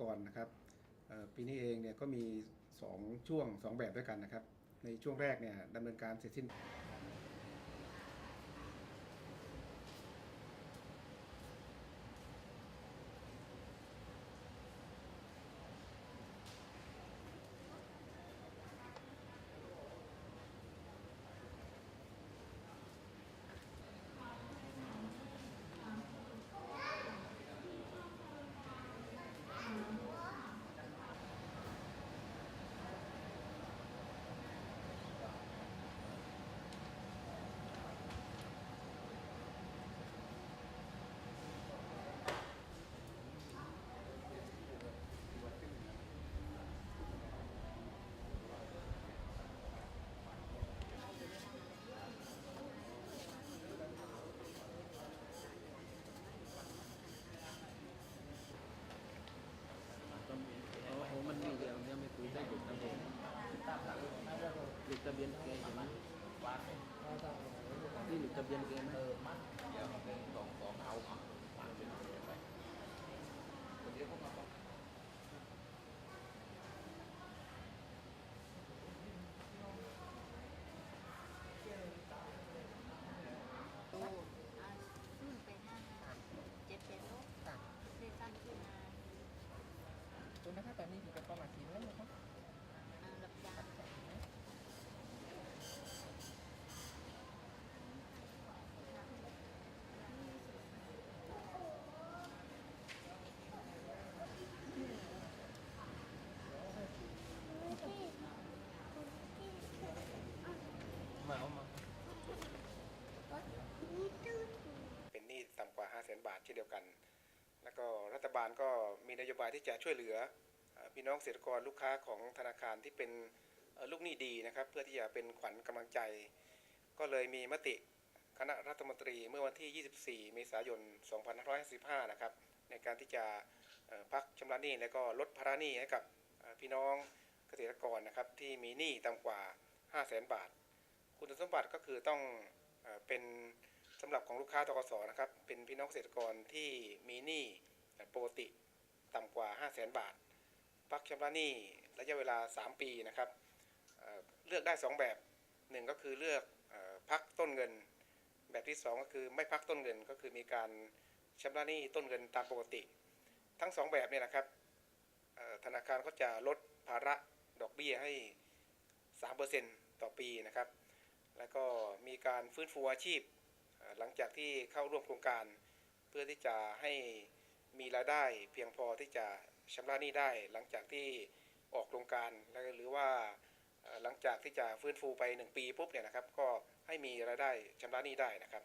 กรนะครับปีนี้เองเนี่ยก็มี 2 ช่วง 2 แบบด้วยกันนะครับ ในช่วงแรกเนี่ยดำเนินการเสร็จสิ้น โอ้โหมันมีเดียวเนี่ยไม่คุยได้หยุดนะผมหยุดทะเบียนแกใช่ไหมนี่หยุดทะเบียนแกไหมเดี๋ยวเป็นสองสองเอาอะวางเป็นอะไรไปคนเดียวก็มาบอกโอ้อ่าขึ้นไปห้าเจ็ดแปดโลกค่ะได้ตั้งขึ้นมาคุณนะคะตอนนี้อยู่กับประมาณกี่แล้วนะคะ อ่ารับจ้าง มาเอามา เป็นหนี้ต่ำกว่า 5 0 0แสน บาทเช่นเดียวกัน แล้วก็รัฐบาลก็มีนโยบายที่จะช่วยเหลือพี่น้องเกษตรกรลูกค้าของธนาคารที่เป็นลูกหนี้ดีนะครับ เพื่อที่จะเป็นขวัญกำลังใจ ก็เลยมีมติคณะรัฐมนตรีเมื่อวันที่ 24 เมษายน 2555 นะครับ ในการที่จะพักชำระหนี้และก็ลดภาระหนี้ให้กับพี่น้องเกษตรกรนะครับที่มีหนี้ต่ำกว่า 5 0 0แสนบาท คุณสมบัติก็คือต้องเป็น สำหรับของลูกค้าตกสนะครับเป็นพี่น้องเกษตรกรที่มีหนี้ปกติต่ำกว่า 5 0 0แสนบาทพักชำระหนี้ระยะเวลา 3 ปีนะครับเเลือกได้ 2 แบบหนึ่งก็คือเลือกพักต้นเงิน แบบที่ 2 ก็คือไม่พักต้นเงินก็คือมีการชำระหนี้ต้นเงินตามปกติ ทั้ง 2 แบบเนี่ยนะครับธนาคารก็จะลดภาระดอกเบี้ยให้ 3%ต่อปีนะครับ แล้วก็มีการฟื้นฟูอาชีพ หลังจากที่เข้าร่วมโครงการ เพื่อที่จะให้มีรายได้ เพียงพอที่จะชำระหนี้ได้ หลังจากที่ออกโครงการแล้วหรือว่าหลังจากที่จะฟื้นฟูไป 1 ปีปุ๊บเนี่ยนะครับก็ให้มีรายได้ชำระหนี้ได้นะครับ